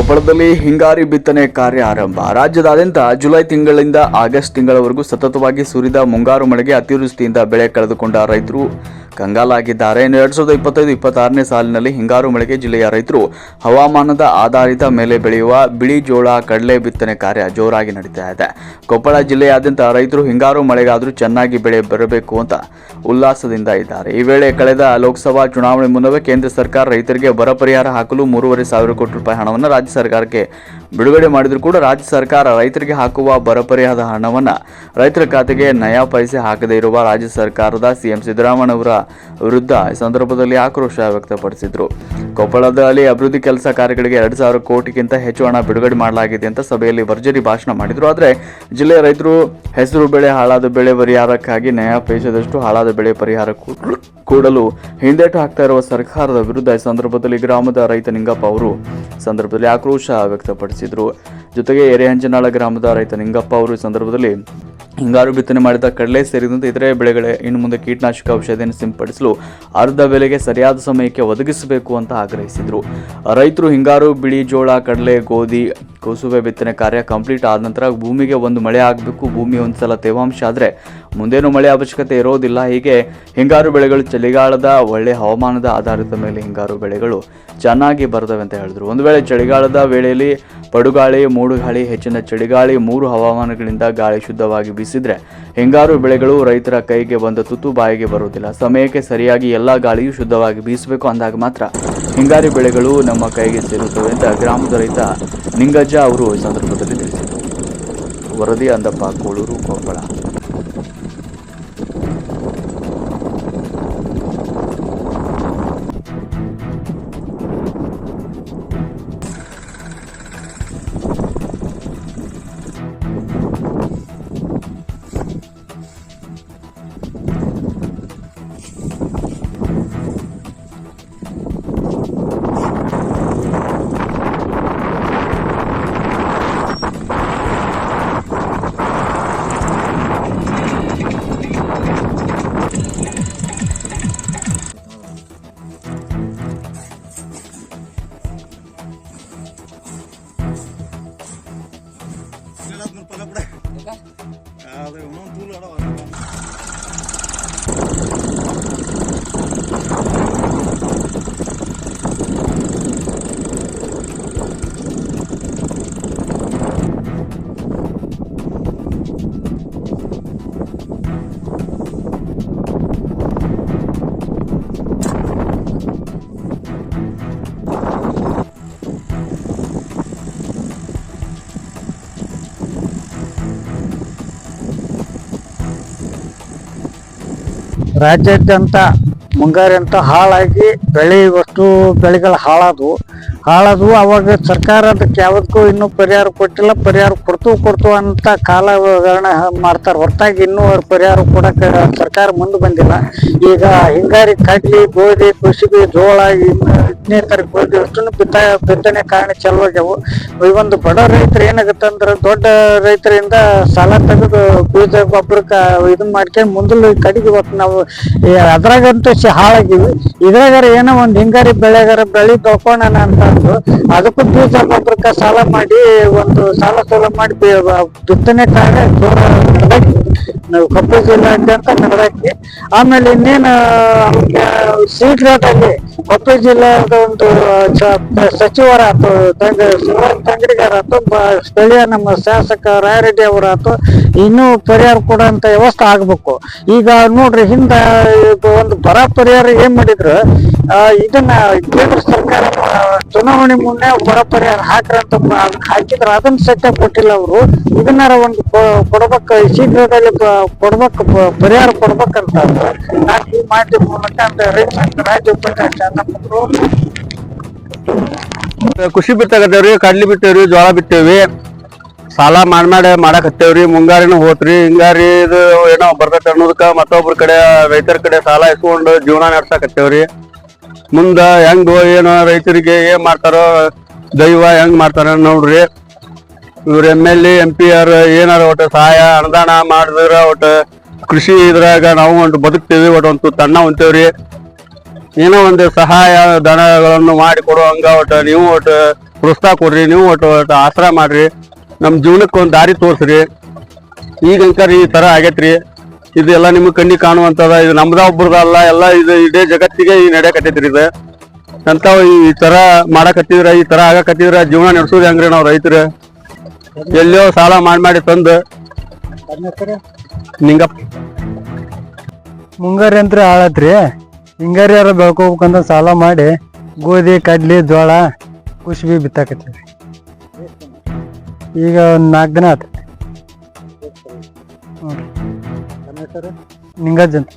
ಕೊಪ್ಪಳದಲ್ಲಿ ಹಿಂಗಾರಿ ಬಿತ್ತನೆ ಕಾರ್ಯ ಆರಂಭ. ರಾಜ್ಯದಾದ್ಯಂತ ಜುಲೈ ತಿಂಗಳಿಂದ ಆಗಸ್ಟ್ ತಿಂಗಳವರೆಗೂ ಸತತವಾಗಿ ಸುರಿದ ಮುಂಗಾರು ಮಳೆಗೆ ಅತಿವೃಷ್ಟಿಯಿಂದ ಬೆಳೆ ಕಳೆದುಕೊಂಡ ರೈತರು ಕಂಗಾಲಾಗಿದ್ದಾರೆ. ಇನ್ನು ಎರಡ್ ಸಾವಿರದ ಇಪ್ಪತ್ತೈದು, ಇಪ್ಪತ್ತಾರನೇ ಸಾಲಿನಲ್ಲಿ ಹಿಂಗಾರು ಮಳೆಗೆ ಜಿಲ್ಲೆಯ ರೈತರು ಹವಾಮಾನದ ಆಧಾರಿತ ಮೇಲೆ ಬೆಳೆಯುವ ಬಿಳಿ ಜೋಳ, ಕಡಲೆ ಬಿತ್ತನೆ ಕಾರ್ಯ ಜೋರಾಗಿ ನಡೀತಾ ಇದೆ. ಕೊಪ್ಪಳ ಜಿಲ್ಲೆಯಾದ್ಯಂತ ರೈತರು ಹಿಂಗಾರು ಮಳೆಗಾದರೂ ಚೆನ್ನಾಗಿ ಬೆಳೆ ಬರಬೇಕು ಅಂತ ಉಲ್ಲಾಸದಿಂದ ಇದ್ದಾರೆ. ಈ ವೇಳೆ ಕಳೆದ ಲೋಕಸಭಾ ಚುನಾವಣೆ ಮುನ್ನವೇ ಕೇಂದ್ರ ಸರ್ಕಾರ ರೈತರಿಗೆ ಬರ ಪರಿಹಾರ ಹಾಕಲು ಮೂರುವರೆ ಸಾವಿರ ಕೋಟಿ ರೂಪಾಯಿ ಹಣವನ್ನು ರಾಜ್ಯ ಸರ್ಕಾರಕ್ಕೆ ಬಿಡುಗಡೆ ಮಾಡಿದರೂ ಕೂಡ ರಾಜ್ಯ ಸರ್ಕಾರ ರೈತರಿಗೆ ಹಾಕುವ ಬರ ಪರಿಹಾರದ ಹಣವನ್ನು ರೈತರ ಖಾತೆಗೆ ನಯಾ ಪೈಸೆ ಹಾಕದೇ ಇರುವ ರಾಜ್ಯ ಸರ್ಕಾರದ ಸಿಎಂ ಸಿದ್ದರಾಮಯ್ಯನವರ ವಿರುದ್ಧ ಈ ಸಂದರ್ಭದಲ್ಲಿ ಆಕ್ರೋಶ ವ್ಯಕ್ತಪಡಿಸಿದ್ರು. ಕೊಪ್ಪಳದಲ್ಲಿ ಅಭಿವೃದ್ಧಿ ಕೆಲಸ ಕಾರ್ಯಗಳಿಗೆ ಎರಡು ಸಾವಿರ ಕೋಟಿಗಿಂತ ಹೆಚ್ಚು ಹಣ ಬಿಡುಗಡೆ ಮಾಡಲಾಗಿದೆ ಅಂತ ಸಭೆಯಲ್ಲಿ ಭರ್ಜರಿ ಭಾಷಣ ಮಾಡಿದ್ರು. ಆದರೆ ಜಿಲ್ಲೆಯ ರೈತರು ಹೆಸರು, ಬೆಳೆ, ಹಾಳಾದ ಬೆಳೆ ಪರಿಹಾರಕ್ಕಾಗಿ ನ್ಯಾಯ ಪೇಜದಷ್ಟು ಹಾಳಾದ ಬೆಳೆ ಪರಿಹಾರ ಕೂಡಲು ಹಿಂದೇಟು ಹಾಕ್ತಾ ಇರುವ ಸರ್ಕಾರದ ವಿರುದ್ಧ ಈ ಸಂದರ್ಭದಲ್ಲಿ ಗ್ರಾಮದ ರೈತ ನಿಂಗಪ್ಪ ಅವರು ಸಂದರ್ಭದಲ್ಲಿ ಆಕ್ರೋಶ ವ್ಯಕ್ತಪಡಿಸಿದ್ರು. ಜೊತೆಗೆ ಎರೆಹಂಜನಾಳ ಗ್ರಾಮದ ರೈತ ನಿಂಗಪ್ಪ ಅವರು ಈ ಸಂದರ್ಭದಲ್ಲಿ ಹಿಂಗಾರು ಬಿತ್ತನೆ ಮಾಡಿದ ಕಡಲೆ ಸೇರಿದಂತೆ ಇತರೆ ಬೆಳೆಗಳೇ ಇನ್ನು ಮುಂದೆ ಕೀಟನಾಶಕ ಔಷಧಿಯನ್ನು ಸಿಂಪಡಿಸಲು ಅರ್ಧ ಬೆಲೆಗೆ ಸರಿಯಾದ ಸಮಯಕ್ಕೆ ಒದಗಿಸಬೇಕು ಅಂತ ಆಗ್ರಹಿಸಿದರು. ರೈತರು ಹಿಂಗಾರು, ಬಿಳಿ ಜೋಳ, ಕಡಲೆ, ಗೋಧಿ ಕುಸುಬೆ ಬಿತ್ತನೆ ಕಾರ್ಯ ಕಂಪ್ಲೀಟ್ ಆದ ನಂತರ ಭೂಮಿಗೆ ಒಂದು ಮಳೆ ಆಗಬೇಕು, ಭೂಮಿ ಒಂದ್ಸಲ ತೇವಾಂಶ ಆದರೆ ಮುಂದೇನು ಮಳೆ ಅವಶ್ಯಕತೆ ಇರೋದಿಲ್ಲ. ಹೀಗೆ ಹಿಂಗಾರು ಬೆಳೆಗಳು ಚಳಿಗಾಲದ ಒಳ್ಳೆ ಹವಾಮಾನದ ಆಧಾರದ ಮೇಲೆ ಹಿಂಗಾರು ಬೆಳೆಗಳು ಚೆನ್ನಾಗಿ ಬರ್ತವೆ ಅಂತ ಹೇಳಿದ್ರು. ಒಂದು ವೇಳೆ ಚಳಿಗಾಲದ ವೇಳೆಯಲ್ಲಿ ಪಡುಗಾಳಿ, ಮೂಡುಗಾಳಿ, ಹೆಚ್ಚಿನ ಚಳಿಗಾಳಿ ಮೂರು ಹವಾಮಾನಗಳಿಂದ ಗಾಳಿ ಶುದ್ಧವಾಗಿ ಬೀಸಿದ್ರೆ ಹಿಂಗಾರು ಬೆಳೆಗಳು ರೈತರ ಕೈಗೆ ಬಂದ ತುತ್ತು ಬಾಯಿಗೆ ಬರುವುದಿಲ್ಲ. ಸಮಯಕ್ಕೆ ಸರಿಯಾಗಿ ಎಲ್ಲ ಗಾಳಿಯೂ ಶುದ್ಧವಾಗಿ ಬೀಸಬೇಕು ಅಂದಾಗ ಮಾತ್ರ ಹಿಂಗಾರಿ ಬೆಳೆಗಳು ನಮ್ಮ ಕೈಗೆ ಸೇರುತ್ತವೆ ಅಂತ ಗ್ರಾಮದ ರೈತ ನಿಂಗಜ್ಜ ಅವರು ಸಂದರ್ಭದಲ್ಲಿ ತಿಳಿಸಿದರು. ವರದಿ Andappa, Koluru Koppal Ah, de un montón de. ರಾಜ್ಯಾದ್ಯಂತ ಮುಂಗಾರು ಅಂತ ಹಾಳಾಗಿ ಬೆಳೆ ವಸ್ತು ಬೆಳೆಗಳು ಹಾಳಾದವು. ಹಾಳಾದವು ಅವಾಗ ಸರ್ಕಾರ ಅದಕ್ಕೆ ಯಾವುದಕ್ಕೂ ಇನ್ನೂ ಪರಿಹಾರ ಕೊಟ್ಟಿಲ್ಲ. ಪರಿಹಾರ ಕೊಡ್ತು ಕೊಡ್ತು ಅಂತ ಕಾಲ ವಿವರಣೆ ಮಾಡ್ತಾರೆ. ಹೊರತಾಗಿ ಇನ್ನೂ ಅವ್ರ ಪರಿಹಾರ ಕೊಡಕ್ಕೆ ಸರ್ಕಾರ ಮುಂದೆ ಬಂದಿಲ್ಲ. ಈಗ ಹಿಂಗಾರಿ ಕಡ್ಲಿ, ಗೋಧಿ, ಕುಸುಬಿ, ಜೋಳ ಇನ್ನಿತರ ಗೋಧಿ ಅಷ್ಟನ್ನು ಬಿತ್ತ ಬಿತ್ತನೆ ಕಾರಣ ಚಾಲು ಆಗ್ಯಾವು. ಈ ಒಂದು ಬಡ ರೈತರು ಏನಾಗುತ್ತೆ ಅಂದ್ರೆ ದೊಡ್ಡ ರೈತರಿಂದ ಸಾಲ ತೆಗೆದು ಬೀಜ ಗೊಬ್ಬರಕ್ಕೆ ಇದನ್ನ ಮಾಡ್ಕೊಂಡು ಮುಂದಲು ಕಡಿಗೆ ನಾವು. ಅದ್ರಾಗಂತೂ ಹಾಳಾಗಿವಿ ಇದ್ರಾಗಾರ ಏನೋ ಒಂದು ಹಿಂಗಾರಿ ಬೆಳೆಗಾರ ಬೆಳಿ ಬೆಳ್ಕೊಳ್ಳೋಣ ಅಂತ ಅಂದು ಅದಕ್ಕೂ ಬೀಜ ಗೊಬ್ಬರಕ್ಕೆ ಸಾಲ ಮಾಡಿ ಒಂದು ಸಾಲ ಸೋಲ ಮಾಡಿ ಬಿತ್ತನೆ ಕಾರ್ಯ ನಡೆದಾಕಿ ನಾವು ಕೊಪ್ಪಳ ಜಿಲ್ಲಾದ್ಯಂತ ನಡೆದಾಕಿ. ಆಮೇಲೆ ಇನ್ನೇನು ರೇಟ್ ಆಗಿ ಕೊಪ್ಪಳ ಜಿಲ್ಲಾದ ಒಂದು ಚ- ಸಚಿವರ ಆತು ತಂಗ ತಂಗಡಿಗಾರ ಆತು ಸ್ಥಳೀಯ ನಮ್ಮ ಶಾಸಕ ರಾಯರೆಡ್ಡಿ ಅವರ ಆತು ಇನ್ನೂ ಪರಿಹಾರ ಕೊಡುವಂತ ವ್ಯವಸ್ಥೆ ಆಗ್ಬೇಕು. ಈಗ ನೋಡ್ರಿ, ಹಿಂದ ಒಂದು ಬರ ಪರಿಹಾರ ಏನ್ ಮಾಡಿದ್ರು ಇದನ್ನ ಕೇಂದ್ರ ಸರ್ಕಾರ ಚುನಾವಣೆ ಮುನ್ನೆ ಬರ ಪರಿಹಾರ ಹಾಕ್ರಂತ ಹಾಕಿದ್ರೆ ಅದನ್ನ ಸತ್ಯ ಕೊಟ್ಟಿಲ್ಲ ಅವರು. ಇದನ್ನಾರ ಒಂದು ಕೊಡ್ಬೇಕ, ಶೀಘ್ರದಲ್ಲಿ ಕೊಡ್ಬೇಕ ಪರಿಹಾರ ಕೊಡ್ಬೇಕಂತ ನಾನು ಈ ಮಾಹಿತಿ ಮೂಲಕ ಅಂತ ರಾಜ್ಯ ಉಪಾಧ್ಯಕ್ಷ ಬಿತ್ತಾಕತ್ತೇವ್ರಿ, ಕಡ್ಲಿ ಬಿತ್ತೇವ್ರಿ ಜೋಳ ಬಿತ್ತೇವಿ ಸಾಲ ಮಾಡ್ ಮಾಡಿ ಮಾಡಾಕತ್ತೇವ್ರಿ, ಮುಂಗಾರಿನ ಹೋತ್ರಿ, ಹಿಂಗಾರಿ ಇದು ಏನೋ ಬರ್ತೈತೆ ಅನ್ನೋದಕ್ಕ ಮತ್ತೊಬ್ರ ಕಡೆ ರೈತರ ಕಡೆ ಸಾಲ ಇಸ್ಕೊಂಡು ಜೀವನ ನಡ್ಸಾಕತ್ತೇವ್ರಿ. ಮುಂದ ಹೆಂಗ್ ಏನೋ ರೈತರಿಗೆ ಏನ್ ಮಾಡ್ತಾರೋ ದೈವ ಹೆಂಗ್ ಮಾಡ್ತಾರ ನೋಡ್ರಿ. ಇವ್ರ M L A M P R ಏನಾರ ಒಟ್ಟು ಸಹಾಯ, ಅನುದಾನ ಮಾಡಿದ್ರ ಒಟ್ಟು ಕೃಷಿ ಇದ್ರಾಗ ನಾವು ಒಂದು ಬದುಕ್ತೇವಿ, ಒಟ್ಟು ಒಂದು ತಣ್ಣ ಹೊಂತೇವ್ರಿ ಏನೋ ಒಂದು ಸಹಾಯ, ಧನಗಳನ್ನು ಮಾಡಿ ಕೊಡುವಂಗ ಒಟ್ಟು ನೀವು ಒಟ್ಟು ಪ್ರೋತ್ಸಾಹ ಕೊಡ್ರಿ, ನೀವು ಒಟ್ಟು ಒಟ್ಟು ಆಸರ ಮಾಡ್ರಿ. ನಮ್ಮ ಜೀವನಕ್ಕೆ ಒಂದು ದಾರಿ ತೋರಿಸ್ರಿ. ಈಗಂಕರ್ ಈ ತರ ಆಗೈತ್ರಿ. ಇದೆಲ್ಲ ನಿಮ್ಗೆ ಕಣ್ಣಿಗೆ ಕಾಣುವಂತದ, ಇದು ನಮ್ದ ಒಬ್ರದಲ್ಲ ಎಲ್ಲ ಇದು ಇಡೀ ಜಗತ್ತಿಗೆ ಈ ನಡೆಯಕತ್ತೈತ್ರಿ ಇದು. ಅಂತ ಈ ತರ ಮಾಡಕತ್ತಿದ್ರ, ಈ ತರ ಆಗಕತ್ತಿದ್ರ, ಜೀವನ ನಡೆಸೋದು ಹೆಂಗ್ರಿ ನಾವು ರೈತರು? ಎಲ್ಲೋ ಸಾಲ ಮಾಡಿ ಮಾಡಿ ತಂದು. ನಿಂಗಪ್ಪ. ಮುಂಗಾರಿ ಅಂತ ಹಾಳತ್ರಿ ಹಿಂಗಾರಿ ಯಾರ ಬೆಳ್ಕೋಬೇಕಂತ ಸಾಲ ಮಾಡಿ, ಗೋಧಿ, ಕಡ್ಲಿ ಜೋಳ ಕುಶ್ಬಿ ಬಿತ್ತಾಕತ್ತೀವಿ ಈಗ ಒಂದು ನಾಲ್ಕು ದಿನ ಆತ ನಿಂಗಜ್ಜ್ ಅಂತ